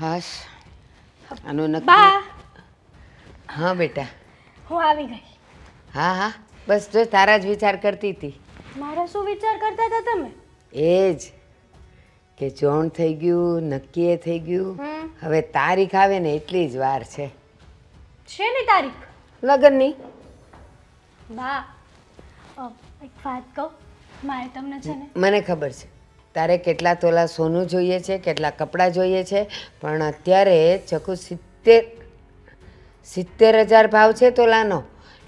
હાશ. આનું નક્કી બા. હા બેટા. હું આવી ગઈ. હા હા. બસ જો તારા જ વિચાર કરતી હતી. મારો શું વિચાર કરતા હતા તમે? એ જ કે જોણ થઈ ગયું નક્કીએ થઈ ગયું. હવે તારીખ આવે ને એટલી જ વાર છે. શેની તારીખ? લગ્નની. બા એક વાત કહું. મારે તમને છે ને મને ખબર છે. તારે કેટલા તોલા સોનું જોઈએ છે કેટલા કપડાં જોઈએ છે પણ અત્યારે ચકુ સિત્તેર સિત્તેર હજાર ભાવ છે તોલાનો.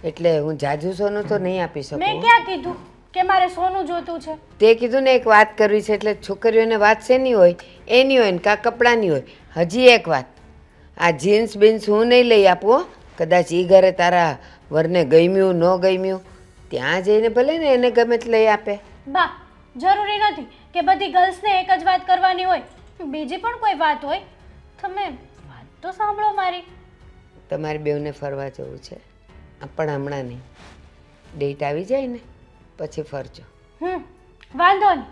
એટલે હું જાજુ સોનું તો નહીં આપી મેં શકું ક્યાં કીધું કે મારે સોનું જોતું છે? તે કીધું ને એક વાત કરવી છે એટલે છોકરીઓને વાત શેની હોય? એની હોય ને કાં કપડાંની હોય? હજી એક વાત. આ જીન્સ બીન્સ હું નહીં લઈ આપું હો. કદાચ એ ઘરે તારા વરને ગમ્યું ન ગમ્યું. ત્યાં જઈને ભલે ને એને ગમે તે લઈ આપે. બા જરૂરી નથી. કે બધી ગર્લ્સને એક જ વાત કરવાની હોય બીજી પણ કોઈ વાત હોય તમે વાત તો સાંભળો મારી. તમારે બેઉને ફરવા જવું છે પણ હમણાં નહીં. ડેટ આવી જાય ને પછી ફરજો. હમ વાંધો નહીં.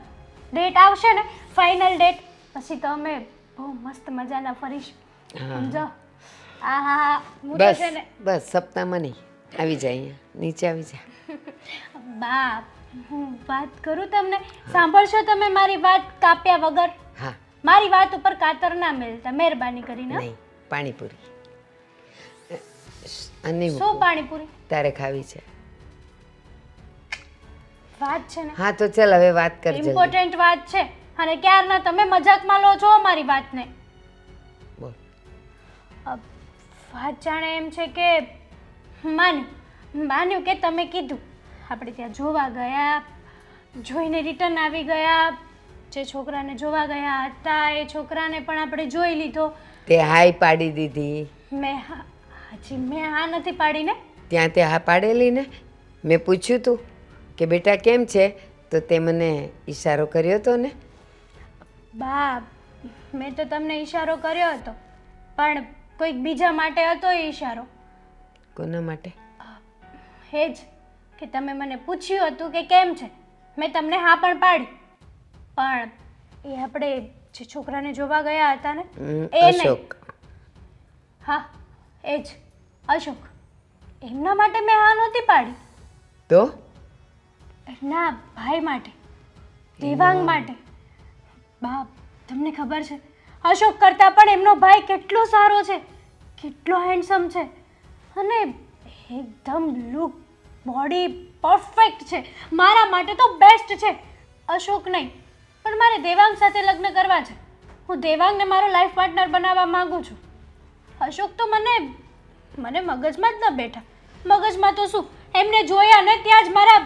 ડેટ આવશે ને ફાઇનલ ડેટ પછી તમે બહુ મસ્ત મજાના ફરીશ. સમજો? આ હા હા હું તો બસ છે ને બસ સપ્તાહમાં નહીં. આવી જાય અહીંયા. નીચે આવી જા. બા હું વાત કરું તમને? સાંભળશો તમે મારી વાત કાપ્યા વગર? હા. મારી વાત ઉપર કાતર ના મેલતા મહેરબાની કરીને. નહીં પાણીપુરી. અને શું પાણીપુરી? તારે ખાવી છે. વાત છે ને? હા તો ચાલ હવે વાત કરી ઇમ્પોર્ટન્ટ વાત છે. અને ક્યારના તમે મજાકમાં લો છો મારી વાતને. બોલ. વાત જાણે એમ છે કે માન્યું માન્યું કે તમે કીધું. આપણે ત્યાં જોવા ગયા જોઈને રિટર્ન આવી ગયા. જે છોકરાને જોવા ગયા હતા એ છોકરાને પણ આપણે જોઈ લીધો. તે હાય પાડી દીધી. મેં હા હજી મેં હા નથી પાડીને. ત્યાં તે હા પાડેલી ને? મેં પૂછ્યું તું કે બેટા કેમ છે? તો તે મને ઈશારો કર્યો હતો ને? બા મેં તો તમને ઈશારો કર્યો હતો પણ કોઈક બીજા માટે હતો એ ઈશારો. કોના માટે? એ જ. કે તમે મને પૂછ્યું હતું કે કેમ છે? મેં તમને હા પણ પાડી. પણ એ આપણે જે છોકરાને જોવા ગયા હતા ને એ અશોક. હા એ જ. અશોક એમના માટે મેં હા નહોતી પાડી. તો? એમના ભાઈ માટે દેવાંગ માટે. બા તમને ખબર છે? અશોક કરતાં પણ એમનો ભાઈ કેટલો સારો છે કેટલો હેન્ડસમ છે. અને એકદમ લુક બોડી પરફેક્ટ છે. મારા માટે તો બેસ્ટ છે. અશોક નહીં પણ મારે દેવાંગ સાથે લગ્ન કરવા છે. હું દેવાંગને મારો લાઈફ પાર્ટનર બનાવવા માગું છું. અશોક તો મને મને મગજમાં જ ન બેઠા. મગજમાં તો શું એમને જોયા ને ત્યાં જ મારા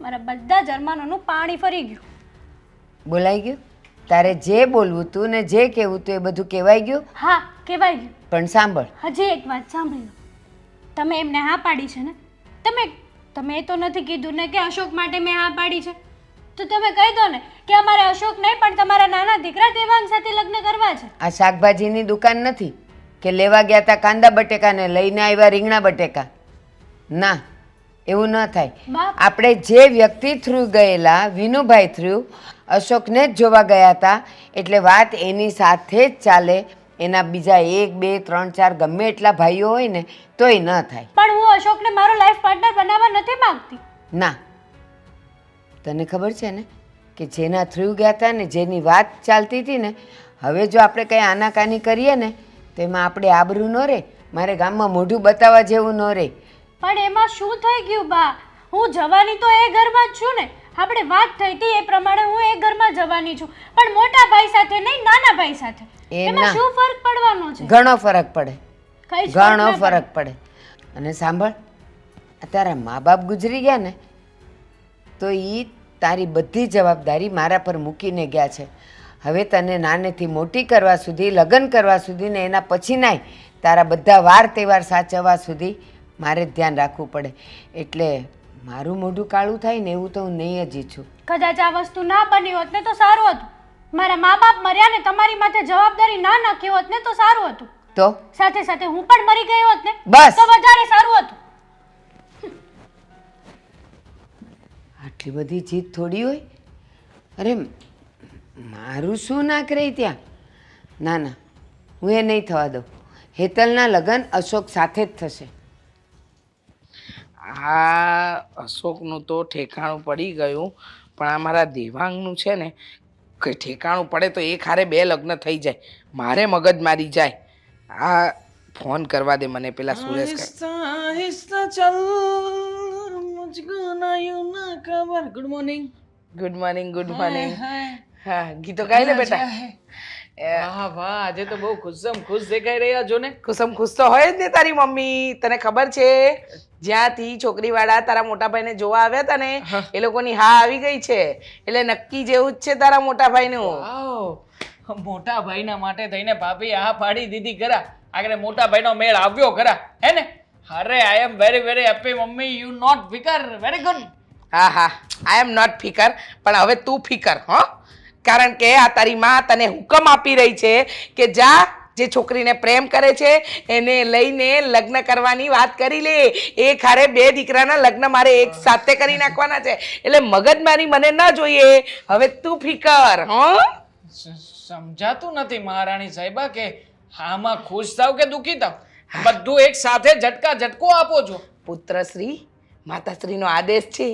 મારા બધા જર્માનોનું પાણી ફરી ગયું. બોલાઈ ગયું? તારે જે બોલવું તું ને જે કહેવું તું એ બધું કહેવાઈ ગયું? હા કહેવાય ગયું. પણ સાંભળ. હજી એક વાત સાંભળી લો. તમે એમને હા પાડી છે ને? તમે તમે એ તો નથી કીધું ને કે અશોક માટે મેં હા પાડી છે. તો તમે કહી દો ને કે અમારે અશોક નહીં પણ તમારા નાના દીકરા દેવાંગ સાથે લગ્ન કરવા છે. આ શાકભાજીની દુકાન નથી કે લેવા ગયા તા કાંદા બટેકાને લઈને આવ્યા રીંગણા બટેકા. ના એવું ન થાય. આપણે જે વ્યક્તિ થ્રુ ગયેલા વિનુભાઈ થ્રુ અશોકને જ જોવા ગયા હતા એટલે વાત એની સાથે જ ચાલે. એના બીજા એક બે ત્રણ ચાર ગમે એટલા ભાઈઓ હોય ને તોય ન થાય. પણ હું અશોકને મારો લાઈફ પાર્ટનર બનાવવા નથી માંગતી. ના. તને ખબર છે ને કે જેના થ્રુ ગયા હતા ને જેની વાત ચાલતી હતી ને હવે જો આપણે કંઈ આનાકાની કરીએ ને તો એમાં આપણે આબરૂ ન રહે મારે ગામમાં મોઢું બતાવવા જેવું ન રહે. પણ એમાં શું થઈ ગયું બા? હું જવાની તો એ ઘરમાં જ છું ને. આપણે વાત થઈ હતી એ પ્રમાણે હું એ ઘરમાં જવાની છું. પણ મોટા ભાઈ સાથે નહીં નાના ભાઈ સાથે. એ એમાં ના. શું ફરક પડવાનો છે? ઘણો ફરક પડે. કઈ જ ઘણો ના ફરક પડે. અને સાંભળ આ તારા મા બાપ ગુજરી ગયા ને તો એ તારી બધી જવાબદારી મારા પર મૂકીને ગયા છે. હવે તને નાનેથી મોટી કરવા સુધી લગ્ન કરવા સુધી ને એના પછી નાય તારા બધા વાર તહેવાર સાચવવા સુધી મારે જ ધ્યાન રાખવું પડે. એટલે મારું મોઢું કાળું થાય ને એવું તો હું નહીં જ ઈચ્છું કદાચ આ વસ્તુ ના બની હોત ને તો સારું હતું. મારા મા બાપ મર્યા ને તમારી માથે જવાબદારી ના નાખી હોત ને તો સારું હતું. તો? સાથે સાથે હું પણ મરી ગઈ હોત ને બસ. તો વધારે સારું હતું. આટલી બધી જીત થોડી હોય? અરે મારું શું નાક રહી ત્યાં? ના ના હું એ નહીં થવા દઉં. હેતલના લગ્ન અશોક સાથે જ થશે. આ અશોકનું તો ઠેકાણું પડી ગયું પણ આ મારા દેવાંગનું છે ને કંઈ ઠેકાણું પડે તો એક હારે બે લગ્ન થઈ જાય. મારે મગજ મારી જાય. આ ફોન કરવા દે મને પેલા Suresh good morning good morning good morning હા ગીતો ગાય ને બેટા. વાહ વાહ આજે તો બહુ ખુશમ ખુશ દેખાઈ રહ્યા છો ને. કુસમ ખુશ તો હોય જ ને તારી મમ્મી તને ખબર છે? જ્યાંથી છોકરીવાળા તારા મોટાભાઈને જોવા આવ્યા હતા ને એ લોકોની હા આવી ગઈ છે. એટલે નક્કી જેવું જ છે તારા મોટાભાઈનું. મોટાભાઈના માટે થઈને ભાભી આ પાડી દીધી ખરા આગળ મોટાભાઈનો મેળ આવ્યો ખરા હે ને? અરે I am very very happy mummy. You not ફિકર. Very good હા હા. આઈ એમ નોટ ફિકર. પણ હવે તું ફિકર હો. કારણ કે આ તારી માં તને હુકમ આપી રહી છે કે જા જે છોકરીને પ્રેમ કરે છે એને લઈને લગ્ન કરવાની વાત કરી લે. એ ખારે બે દીકરાના લગ્ન મારે એક સાથે કરી નાખવાના છે. એટલે મગજમારી મને ન જોઈએ. હવે તું ફિકર હ? સમજાતું નથી મહારાણી સાહેબા કે આમાં ખુશ થાવ કે દુખી થાવ? બધું એક સાથે ઝટકા ઝટકો આપો છો. પુત્રશ્રી માતાશ્રીનો આદેશ છે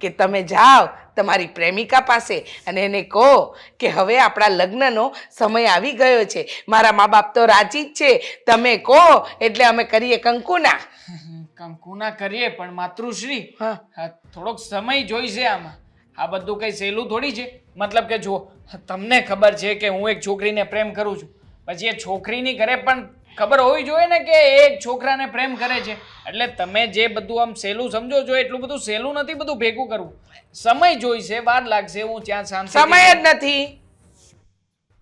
કે તમે જાઓ તમારી પ્રેમિકા પાસે અને એને કહો કે હવે આપણા લગ્નનો સમય આવી ગયો છે. મારા મા બાપ તો રાજી જ છે. તમે કહો એટલે અમે કરીએ કંકુના. કંકુના કરીએ પણ માતૃશ્રી થોડોક સમય જોઈશે આમાં. આ બધું કઈ સહેલું થોડી છે? મતલબ કે જો તમને ખબર છે કે હું એક છોકરીને પ્રેમ કરું છું. પછી એ છોકરીની ઘરે પણ ખબર હોવી જોઈએ ને કે એક છોકરાને પ્રેમ કરે છે. એટલે તમે જે બધું આમ સહેલું સમજો છો એટલું બધું સહેલું નથી બધું ભેગું કરવું સમય જોઈશે વાર લાગશે હું ત્યાં સામે સમય જ નથી.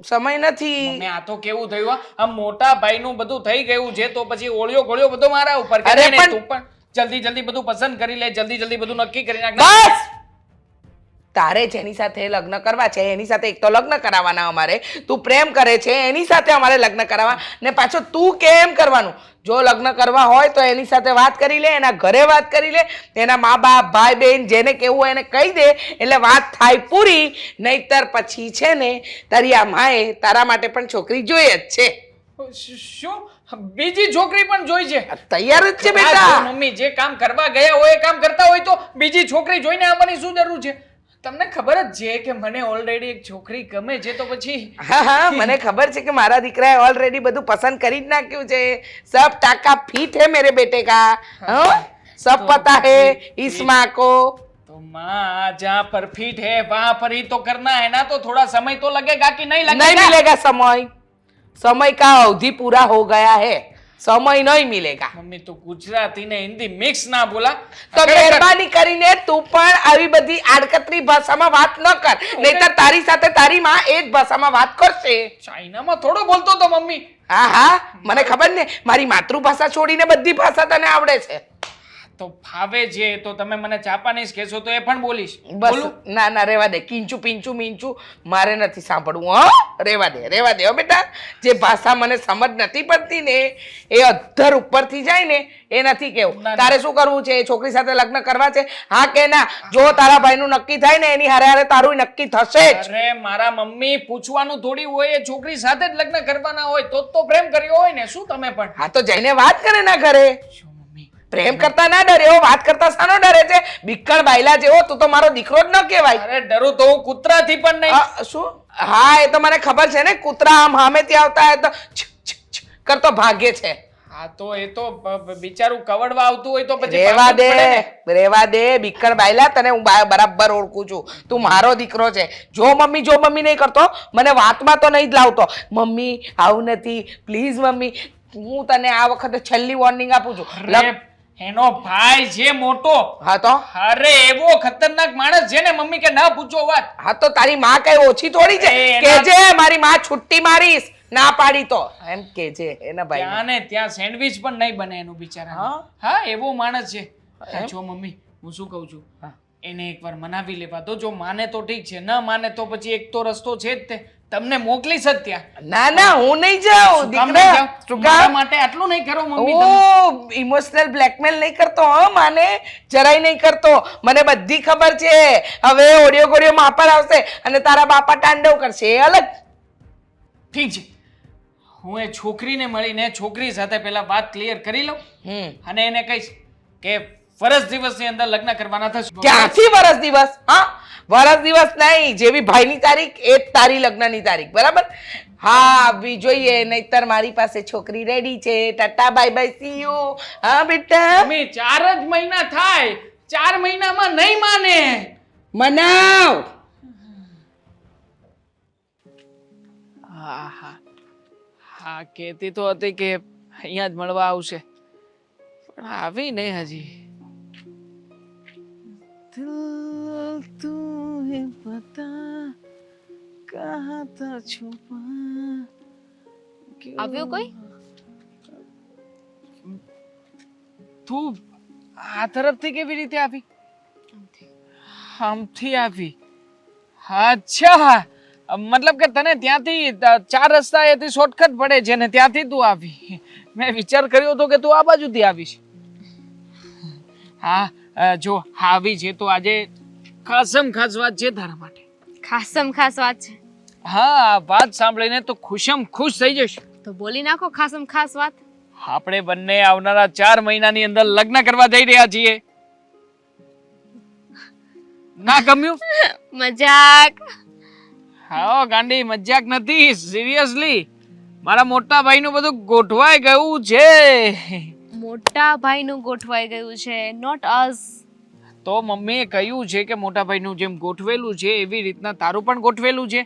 સમય નથી. મેં આ તો કેવું થયું આ? આ મોટા ભાઈનું બધું થઈ ગયું છે તો પછી ઓળિયો ગોળિયો બધો મારા ઉપર અરે પણ- તું પણ જલ્દી જલ્દી બધું પસંદ કરી લે જલ્દી જલ્દી બધું નક્કી કરી નાખ. બસ! તારે જેની સાથે લગ્ન કરવા છે એની સાથે એક તો લગ્ન કરાવવાના અમારે તું પ્રેમ કરે છે એની સાથે અમારે લગ્ન કરાવવા. ને પાછો તું કેમ કરવાનું? જો લગ્ન કરવા હોય તો એની સાથે વાત કરી લે એના ઘરે વાત કરી લે એના મા બાપ ભાઈ બહેન જેને કેવું એને કહી દે એટલે વાત થાય પૂરી. નહીતર પછી છે ને તારી આ માએ તારા માટે પણ છોકરી જોઈએ જ છે. શું? બીજી છોકરી પણ જોઈ છે? તૈયાર જ છે બેટા. મમ્મી જે કામ કરવા ગયા હોય એ કામ કરતા હોય તો બીજી છોકરી જોઈને આવવાની શું જરૂર છે? તમને ખબર જ છે કે મને ઓલરેડી એક છોકરી ગમે છે તો પછી હા હા મને ખબર છે કે મારા દીકરાએ ઓલરેડી બધું પસંદ કરી જ નાખ્યું છે સબ टाका ફીટ है मेरे बेटे का हाँ? सब पता है इसमा को તો माँ जहाँ पर फीट है वहां पर ही तो करना है ना तो थोड़ा समय तो लगेगा कि नहीं नहीं लगेगा मिलेगा समय समय का अवधि पूरा हो गया है સમય નહીં મિલેગા. મમ્મી તું ગુજરાતી ને હિન્દી મિક્સ ના બોલા. તો મહેરબાની કરીને તું પણ આવી બધી આડકતરી ભાષામાં વાત ન કર. નહીતર તારી સાથે તારી માં એ જ ભાષામાં વાત કરશે. ચાઇનામાં થોડો બોલતો તો મમ્મી. હા હા. મને ખબર ને મારી માતૃભાષા છોડીને બધી ભાષા તને આવડે છે. તો ફાવે છે તો તમે મને ચાપાનીશ કહેશો તો એ પણ બોલીશ. બસ ના ના રેવા દે. કિંચું પિંચુ મીંચું મારે નથી સાંભળવું હા? રેવા દે રેવા દે હો બેટા. જે ભાષા મને સમજ નથી પડતી ને એ અધર ઉપરથી જાય ને એ નથી કેવું. ના, ના. તારે શું કરવું છે? એ છોકરી સાથે લગ્ન કરવા છે? હા કે ના? જો તારા ભાઈનું નક્કી થાય ને એની હારે હારે તારું નક્કી થશે જ. અરે મારા મમ્મી પૂછવાનું થોડી હોય એ છોકરી સાથે જ લગ્ન કરવાના હોય તો તો પ્રેમ કર્યો હોય ને. શું તમે પણ? હા તો જઈને વાત કરે ના ઘરે. પ્રેમ કરતા ના ડરે હો વાત કરતા સાનો ડરે છે? બીકણ બાયલા જેવો તું તો મારો દીકરો જ ન કહેવાય. અરે ડરું તો હું કૂતરાથી પણ નહીં. શું? હા એ તો મને ખબર છે ને કૂતરા આમ સામેથી આવતા હોય તો છ, છ, છ કરતો ભાગે છે. હા તો એ તો બિચારું કવડવા આવતું હોય તો પછી રેવા દે રેવા દે બીકણ બાયલા તને હું બરાબર ઓળખું છું. તું મારો દીકરો છે. જો મમ્મી જો મમ્મી નહીં કરતો મને વાતમાં તો નહીં જ લાવતો. મમ્મી આવું નથી. પ્લીઝ મમ્મી હું તને આ વખતે છેલ્લી વોર્નિંગ આપું છું. એનો ભાઈ છે મોટો હા તો? અરે એવો ખતરનાક માણસ છે ને મમ્મી કે ના પૂછો વાત. હા તો તારી માં કઈ ઓછી થોડી છે? કેજે મારી માં છુટ્ટી મારીશ. ના પાડી તો. એમ કેજે એના ભાઈ ત્યાં ને ત્યાં સેન્ડવિચ પણ નહીં બને એનું બિચારા હા? હા એવો માણસ છે. જો મમ્મી હું શું કહું છું. એને એકવાર મનાવી લેવા દો. જો માને તો ઠીક છે ન માને તો પછી એક તો રસ્તો છે જ તે. તમને મોકલીશ જ ત્યાં. ના ના હું નહીં જાઉં દીકરા? મારા માટે આટલું નહીં કરો મમ્મી તમે. ઇમોશનલ બ્લેકમેલ નહીં કરતો હ માને. જરાય નહીં કરતો. મને બધી ખબર છે. હવે ઓડિયો ગોડિયો માપર આવશે અને તારા બાપા તાંડવ કરશે. એ અલગ. ઠીક છે. હું એ છોકરીને મળીને છોકરી સાથે પહેલા વાત ક્લિયર કરી લઉં હમ. અને એને કહીશ કે ફરજ દિવસની અંદર લગ્ન કરવાના થશે. ક્યાંથી વરસ દિવસ? હા? વરસ દિવસ નહીં જેવી ભાઈની તારીખ એ જ તારી લગ્નની તારીખ બરાબર? હા આવવી જોઈએ નહીતર મારી પાસે છોકરી રેડી છે. Ta-ta bye bye see you હા બેટા? મમ્મી ચાર જ મહિના થાય. ચાર મહિનામાં નહીં માને. મનાવ. હા હા હા કહેતી તો હતી કે અહીંયા જ મળવા આવશે. પણ આવી નહીં હજી. દિલ તુમ્હે બતા કહા તા છુપા આવ્યું કોઈ તું આ તરફથી કેવી રીતે આવી આમથી આવી અચ્છા મતલબ કે તને ત્યાંથી ચાર રસ્તા એથી શોર્ટકટ પડે છે ને ત્યાંથી તું આવી મેં વિચાર કર્યો હતો કે તું આ બાજુથી આવીશ હા જો હાવી છે તો આજે ખાસમ ખાસ વાત છે તારા માટે. ખાસમ ખાસ વાત છે. હા વાત સાંભળીને તો ખુશમ ખુશ થઈ જશે. તો બોલી નાખો ખાસમ ખાસ વાત. આપણે બંને આવનારા ચાર મહિનાની અંદર લગ્ન કરવા જઈ રહ્યા છીએ. ના ગમ્યું? મજાક. હા ગાંડી મજાક નથી સિરિયસલી મારા મોટા ભાઈનું બધું ગોઠવાઈ ગયું છે. મોટા ભાઈનું ગોઠવાઈ ગયું છે નોટ અસ તો મમ્મીએ કહ્યું છે કે મોટા ભાઈનું જેમ ગોઠવેલું છે એવી રીતના તારું પણ ગોઠવેલું છે.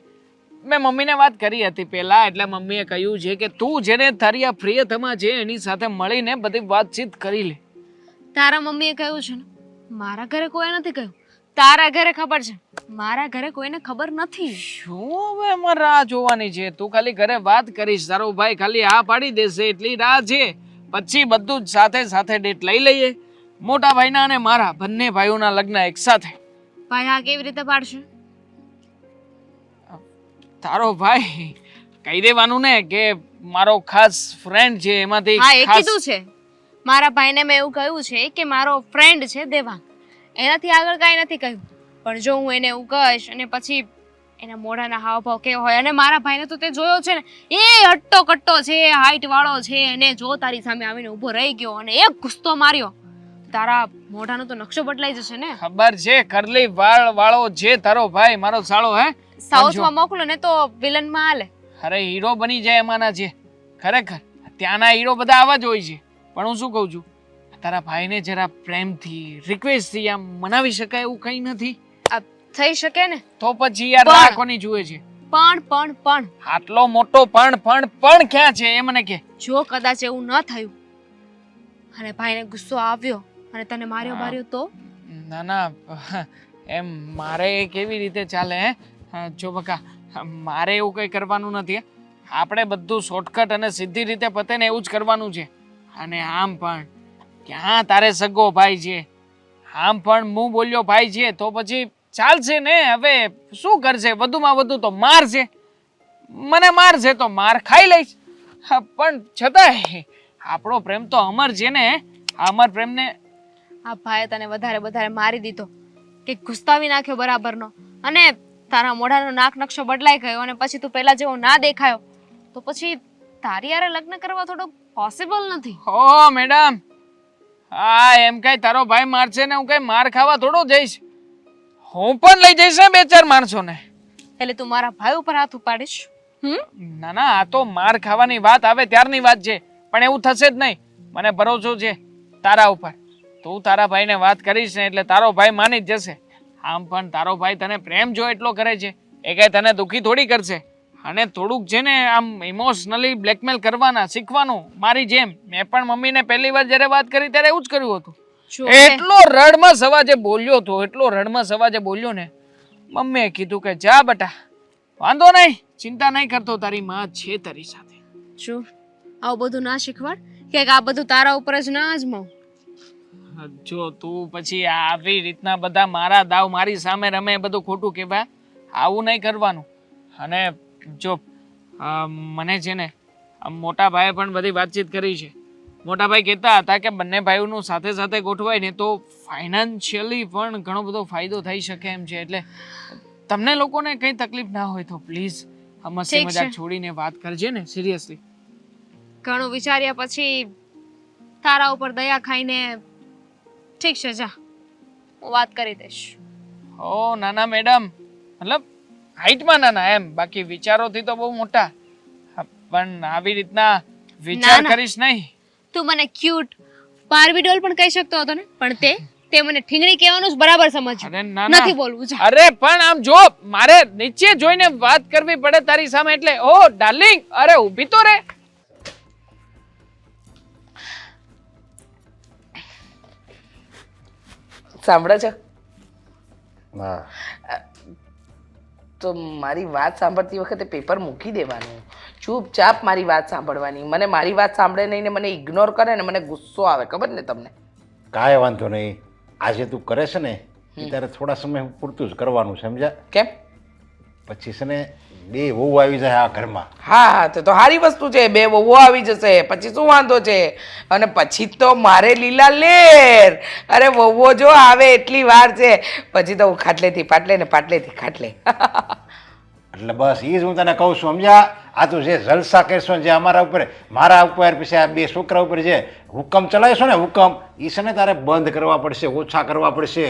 મેં મમ્મીને વાત કરી હતી પહેલાં એટલે મમ્મીએ કહ્યું છે કે તું જેને તારી આ પ્રિયતમા છે એની સાથે મળીને બધી વાતચીત કરી લે. તારા મમ્મીએ કહ્યું છે ને? મારા ઘરે કોઈ નથી કહ્યું. તારા ઘરે ખબર છે? મારા ઘરે કોઈને ખબર નથી. શું હવે અમારે રાહ જોવાની છે? તું ખાલી ઘરે વાત કરીશ. તારો ભાઈ ખાલી હા પાડી દેશે એટલી રાહ છે. પછી બધું જ સાથે સાથે ડેટ લઈ લઈએ. મોટા ભાઈના અને મારા બંને ભાઈઓના લગ્ન એક સાથે. ભાઈ આ કેવી રીતે પાડશે? તારો ભાઈ કહી દેવાનું ને કે મારો ખાસ ફ્રેન્ડ છે એમાંથી હા એ કીધું છે. મારા ભાઈને મેં એવું કહ્યું છે કે મારો ફ્રેન્ડ છે દેવાંગ. એનાથી આગળ કાંઈ નથી કહ્યું. પણ જો હું એને એવું કહીશ અને પછી એના મોઢાના હાવભાવ કેવો હોય? અને મારા ભાઈને તો તે જોયો છે ને એ હટ્ટો કટ્ટો છે હાઈટ વાળો છે અને જો તારી સામે આવીને ઊભો રહી ગયો અને એક ગુસ્તો માર્યો તારા મોઢાનો તો નકશો બદલાઈ જશે ને? ખબર છે કરલી વાળ વાળો છે તારો ભાઈ મારો સાળો હે? સાઉથમાં મોકલો ને તો વિલનમાં હાલે. અરે હીરો બની જાય એમાંના છે ખરેખર ત્યાંના હીરો બધા આવા જ હોય છે. પણ હું શું કહું છું? તારા ભાઈને જરા પ્રેમથી રિક્વેસ્ટથી આમ મનાવી શકાય એવું કંઈ નથી? થઈ શકે ને? તો પછી યાર પણ- રાહ જુએ છે. પણ પણ પણ. આટલો મોટો પણ પણ પણ ક્યાં છે એ મને કે. જો કદાચ એવું ન થયું અને ભાઈને ગુસ્સો આવ્યો અને તને માર્યો માર્યો તો? ના ના એમ મારે કેવી રીતે ચાલે હે? હા, જો બકા મારે એવું કંઈ કરવાનું નથી આપણે બધું શોર્ટકટ અને સીધી રીતે પતે ને એવું જ કરવાનું છે. અને આમ પણ ક્યાં તારે સગો ભાઈ છે? આમ પણ હું બોલ્યો ભાઈ છે તો પછી ચાલશે ને? હવે શું કરશે? વધુમાં વધુ તો મારશે. મને મારશે તો માર ખાઈ લઈશ. હા, પણ છતાંય આપણો પ્રેમ તો અમર છે ને? અમર પ્રેમને આ ભાઈએ તને વધારે વધારે મારી દીધો. કે ગુસ્તાવી નાખ્યો બરાબરનો. અને તારા મોઢાનો નાક નકશો બદલાઈ ગયો અને પછી તું પહેલા જેવો ના દેખાયો. તો પછી તારી યારે લગ્ન કરવા થોડો પોસિબલ નથી. ઓ મેડમ હા એમ કઈ તારો ભાઈ મારશે ને હું કઈ માર ખાવા થોડો જઈશ. હું પણ લઈ જઈશ ને બે ચાર માણસોને. એટલે તું મારા ભાઈ ઉપર હાથ ઉપાડીશ? હમ? ના ના આ તો માર ખાવાની વાત આવે ત્યારની વાત છે પણ એવું થશે જ નહીં. મને ભરોસો છે તારા ઉપર. તું તારા ભાઈને વાત કરીશ ને એટલે તારો ભાઈ માની જ જશે. આમ પણ તારો ભાઈ તને પ્રેમ જો એટલો કરે છે એ કઈ તને દુખી થોડી કરશે. અને થોડુંક છે ને આમ ઇમોશનલી બ્લેકમેલ કરવાના શીખવાનું મારી જેમ. મેં પણ મમ્મીને પહેલી વાર જ્યારે વાત કરી ત્યારે એવું જ કર્યું હતું. એટલો રડમાં સવાજે બોલ્યો તો એટલો રડમાં સવાજે બોલ્યો ને મમ્મીએ કીધું કે જા બટા વાંધો નહીં ચિંતા નહીં કરતો તારી માં છે તારી સાથે. શું? આવું બધું ના શીખવાડ? કે આ બધું તારા ઉપર જ ના અજમાવ જો તું પછી આવી રીતના બધા મારા દાવ મારી સામે રમે બધું ખોટું કહેવાય આવું નહીં કરવાનું. અને જો મને છે ને મોટા ભાઈએ પણ બધી વાતચીત કરી છે. મોટા ભાઈ કહેતા હતા કે બંને ભાઈઓનું સાથે સાથે ગોઠવાય ને તો ફાઇનાન્શિયલી પણ ઘણો બધો ફાયદો થઈ શકે એમ છે. એટલે તમને લોકોને કંઈ તકલીફ ના હોય તો પ્લીઝ આ મસ્તી મજાક છોડીને વાત કરજે ને સિરિયસલી ઘણું વિચાર્યા પછી તારા ઉપર દયા ખાઈને ઠીક છે જા. હું વાત કરી દઈશ. ઓ નાના મેડમ મતલબ હાઈટમાં નાના એમ બાકી વિચારોથી તો બહુ મોટા. પણ આવી રીતના વિચાર કરીશ નહીં. તું મને ક્યુટ બાર્બી ડોલ પણ કહી શકતો હતો ને? પણ તે તે મને ઠીંગણી કહેવાનું જ બરાબર સમજ્યું. નથી બોલવું છે અરે પણ આમ જો મારે નીચે જોઈને વાત કરવી પડે તારી સામે એટલે ઓ ડાર્લિંગ અરે ઊભી તો રે. સાંભળે છે? તો મારી વાત સાંભળતી વખતે પેપર મૂકી દેવાનું. ચૂપચાપ મારી વાત સાંભળવાની. મને મારી વાત સાંભળે નહીં ને મને ઇગ્નોર કરે ને મને ગુસ્સો આવે ખબર ને તમને? કાંઈ વાંધો નહીં. આજે તું કરે છે ને એ તારે થોડા સમય પૂરતું જ કરવાનું સમજ્યા? કેમ? પછી છે ને બે વહુ આવી જાય આ ઘરમાં. હા હા તો તો સારી વસ્તુ છે. બે વહુ આવી જશે. પછી શું વાંધો છે? અને પછી તો મારે લીલા લેર. અરે વહુઓ જો આવે એટલી વાર છે. પછી તો હું ખાટલેથી પાટલે ને પાટલેથી ખાટલે. એટલે બસ એ જ હું તને કહું છું સમજ્યા? આ તું જે જલસા કરશો જે અમારા ઉપર મારા ઉપર પછી આ બે છોકરા ઉપર જે હુકમ ચલાવીશો ને હુકમ એ છે ને તારે બંધ કરવા પડશે ઓછા કરવા પડશે.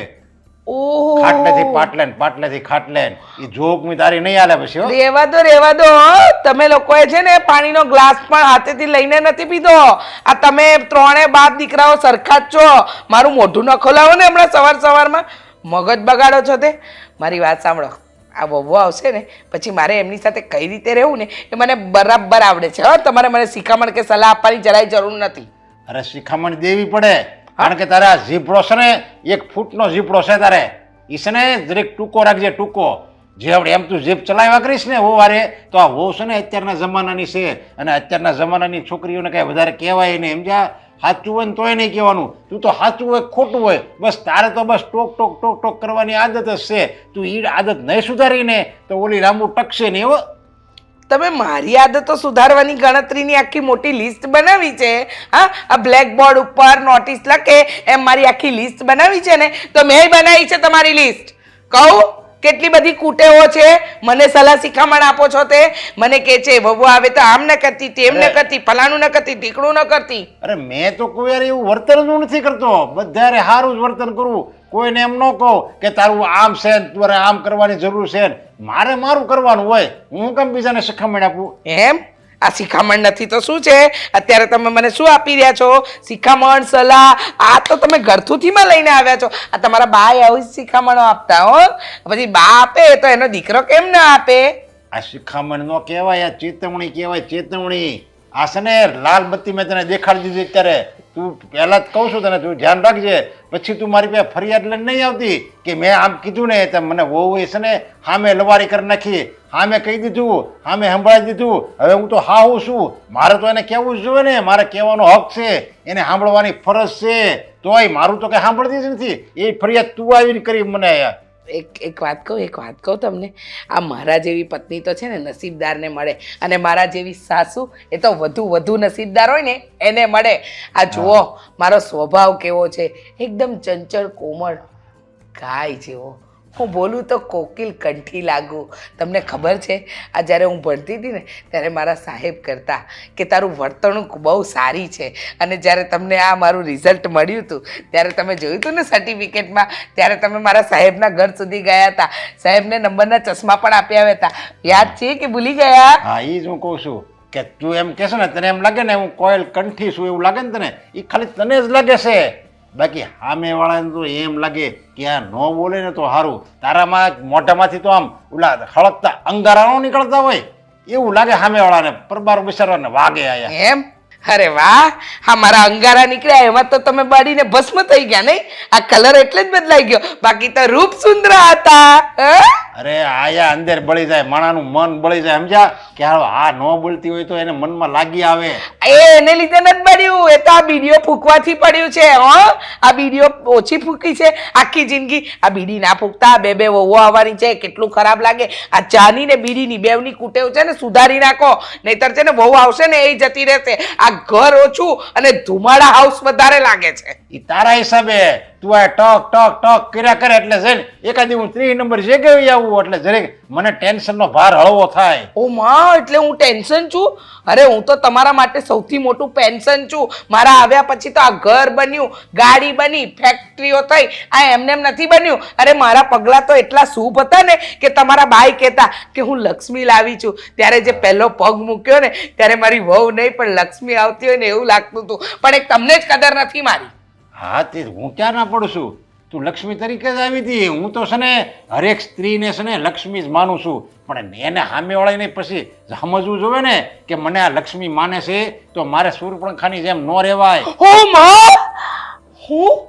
ઓહો. ખાટલેથી પાટલેન પાટલેથી ખાટલેન એ જોક મી તારી નહીં આલે પછી રેવા દો રેવા દો. તમે લોકોએ છે ને પાણીનો ગ્લાસ પણ હાથેથી લઈને નથી પીધો. આ તમે ત્રણે બાપ દીકરાઓ સરખા જ છો. મારું મોઢું ન ખોલાવો ને હમણાં સવાર સવારમાં. મગજ બગાડો છો તે? મારી વાત સાંભળો. આ વહુ આવશે ને પછી મારે એમની સાથે કઈ રીતે રહેવું ને એ મને બરાબર આવડે છે. હા તમારે મને શિખામણ કે સલાહ આપવાની જરાય જરૂર નથી. અરે શિખામણ દેવી પડે. કારણ કે તારા ઝીપડો છે ને એક ફૂટનો ઝીપડો છે તારે. એ છે ને દરેક ટૂંકો રાખજે ટૂંકો. જે આપણે એમ તું જીભ ચલાવ્યા કરીશ ને વારે તો આ વહુ છે ને અત્યારના જમાનાની છે. અને અત્યારના જમાનાની છોકરીઓને કાંઈ વધારે કહેવાય નહીં સમજ્યા? સાચું હોય ને તોય નહીં કહેવાનું. તું તો સાચું હોય ખોટું હોય, બસ તારે તો બસ ટોક ટોક ટોક ટોક કરવાની આદત છે. તું એ આદત નહીં સુધારીને તો ઓલી લાંબુ ટકશે નહીં હો. તમે મારી આદતો સુધારવાની ગણતરીની આખી મોટી લિસ્ટ બનાવી છે, હા? આ બ્લેક બોર્ડ ઉપર નોટિસ લખે, એમ મારી આખી લિસ્ટ બનાવી છે ને, તો મેં બનાવી છે તમારી લિસ્ટ. કહું? કેટલી બધી કુટેવો છે? મને સલાહ શિખામણ આપો છો તે? મને કે છે વહુ આવે તો આમ ન કરતી તેમ ન કરતી ફલાણું ન કરતી ઢીકણું ન કરતી. અરે મેં તો કોઈ યાર એવું વર્તન જ નથી કરતો. બધારે સારું જ વર્તન કરવું. કોઈને એમ ન કહો કે તારું આમ છે ને તારે આમ કરવાની જરૂર છે મારે મારું કરવાનું હોય. હું કેમ બીજાને શિખામણ આપું? એમ? આ શિખામણ નથી તો શું છે? અત્યારે તમે મને શું આપી રહ્યા છો? શિખામણ, સલાહ, આ તો તમે ઘરથુથીમાં લઈને આવ્યા છો. આ તમારા બા આવી શિખામણો આપતા, હો. પછી બા આપે તો એનો દીકરો કેમ ના આપે? આ શિખામણ નો કહેવાય, આ ચેતવણી કહેવાય, ચેતવણી. આ છે ને, લાલ બત્તી મેં તને દેખાડી દીધી અત્યારે. તું પહેલા જ કહું છું તને, તું ધ્યાન રાખજે. પછી તું મારી પાસે ફરિયાદ લઈને નહીં આવતી કે મેં આમ કીધું ને, તો મને વહુ એ છે ને સામે લવારી કરી નાખી, હામે કહી દીધું, હામે સંભળાવી દીધું. હવે હું તો હા હું છું. મારે તો એને કહેવું જ જોઈએ ને, મારે કહેવાનો હક છે, એને સાંભળવાની ફરજ છે. તોય મારું તો કંઈ સાંભળતી જ નથી. એ ફરિયાદ તું આવીને કરી મને. એક એક વાત કહું એક વાત કહું તમને. આ મારા જેવી પત્ની તો છે ને નસીબદારને મળે. અને મારા જેવી સાસુ એ તો વધુ વધુ નસીબદાર હોય ને એને મળે. આ જુઓ મારો સ્વભાવ કેવો છે. એકદમ ચંચળ કોમળ ગાય જેવો. હું બોલું તો કોકિલ કંઠી લાગુ. તમને ખબર છે, આ જ્યારે હું ભણતી હતી ને, ત્યારે મારા સાહેબ કરતા કે તારું વર્તણૂક બહુ સારી છે. અને જ્યારે તમને આ મારું રિઝલ્ટ મળ્યું હતું, ત્યારે તમે જોયું હતું ને સર્ટિફિકેટમાં ત્યારે તમે મારા સાહેબના ઘર સુધી ગયા હતા. સાહેબને નંબરના ચશ્મા પણ આપ્યા હતા. યાદ છે કે ભૂલી ગયા? હા એ જ હું કહું છું કે તું એમ કહેશો ને, તને એમ લાગે ને હું કોયલ કંઠી છું એવું લાગે ને તને? એ ખાલી તને જ લાગે છે. બાકી સામેવાળાને તો એમ લાગે કે આ ન બોલે ને તો સારું તારામાં મોઢામાંથી તો આમ ઓલા હળકતા અંગારા નીકળતા હોય. એવું લાગે સામેવાળાને, પરબાર બિચારાને વાગે આયા. એમ? અરે વાહ હા મારા અંગારા નીકળ્યા એમાં તો તમે બળીને ભસ્મ થઈ ગયા નહીં? આ કલર એટલે જ બદલાઈ ગયો. બાકી તો રૂપ સુંદર હતા અરે આયા અંદર બળી જાય માણાનું મન બળી જાય સમજ્યા? કે આ ન બોલતી હોય તો એને મનમાં લાગી આવે. એ એને લીધે નથી બળ્યું એ તો આ બીડીઓ ફૂંકવાથી પડ્યું છે હો. આ બીડીઓ ઓછી ફૂંકી છે આખી જિંદગી. આ બીડી ના ફૂંકતા બે બે વહુ આવવાની છે કેટલું ખરાબ લાગે. આ ચાની ને બીડીની બેવની કુટેવ છે ને સુધારી નાખો. નહીતર છે ને વહુ આવશે ને એ જતી રહેશે. આ ઘર ઓછું અને ધુમાડા હાઉસ વધારે લાગે છે. એ તારા હિસાબે તું આ ટક ટક ટક કર્યા કરે એટલે છે ને, એકાદી હું ત્રીસ નંબર જગ્યાએ આવું એટલે જરીક મને ટેન્શનનો ભાર હળવો થાય. ઓ માં, એટલે હું ટેન્શન છું? અરે હું તો તમારા માટે સૌથી મોટું પેન્શન છું. મારા આવ્યા પછી તો આ ઘર બન્યું, ગાડી બની ફેક્ટરીઓ થઈ, આ એમને એમ નથી બન્યું. અરે મારા પગલાં તો એટલા શુભ હતા ને કે તમારા બાઈ કહેતા કે હું લક્ષ્મી લાવી છું. ત્યારે જે પહેલો પગ મૂક્યો ને, ત્યારે મારી વહુ નહીં, પણ લક્ષ્મી આવતી હોય ને એવું લાગતું હતું. પણ એક તમને જ કદર નથી મારી. હા તે હું ક્યાં ના પડું છું? તું લક્ષ્મી તરીકે જ આવી હતી. હું તો છે ને હરેક સ્ત્રીને છે ને લક્ષ્મી જ માનું છું. પણ એને સામેવાળાને પછી સમજવું જોઈએ ને કે મને આ લક્ષ્મી માને છે તો મારે સૂર્યપંખાની જેમ ન રહેવાય. માં! હું?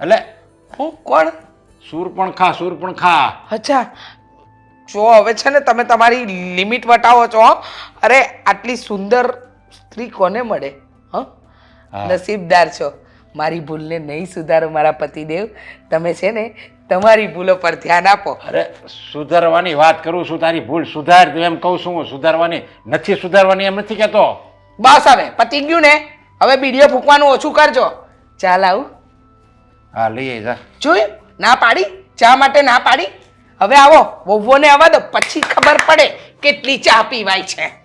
એટલે હું કોણ? સૂરપણખા સૂરપણખા અચ્છા. જો હવે છે ને તમે તમારી લિમિટ વટાવો છો હો. અરે આટલી સુંદર સ્ત્રી કોને મળે હ. નસીબદાર છો. મારી ભૂલને નહીં સુધારો મારા પતિદેવ. તમે છે ને તમારી ભૂલો પર ધ્યાન આપો. અરે સુધારવાની વાત કરું છું તારી ભૂલ સુધાર એમ કહું છું સુધારવાની નથી સુધારવાની એમ નથી કહેતો. બસ હવે પતી ગયું ને. હવે બીડીઓ ફૂંકવાનું ઓછું કરજો. ચાલ આવું. હા લઈ આવી જા. જોયું? ના પાડી? ચા માટે ના પાડી? હવે આવો વહુઓને આવવા દો. પછી ખબર પડે કેટલી ચા પીવાય છે.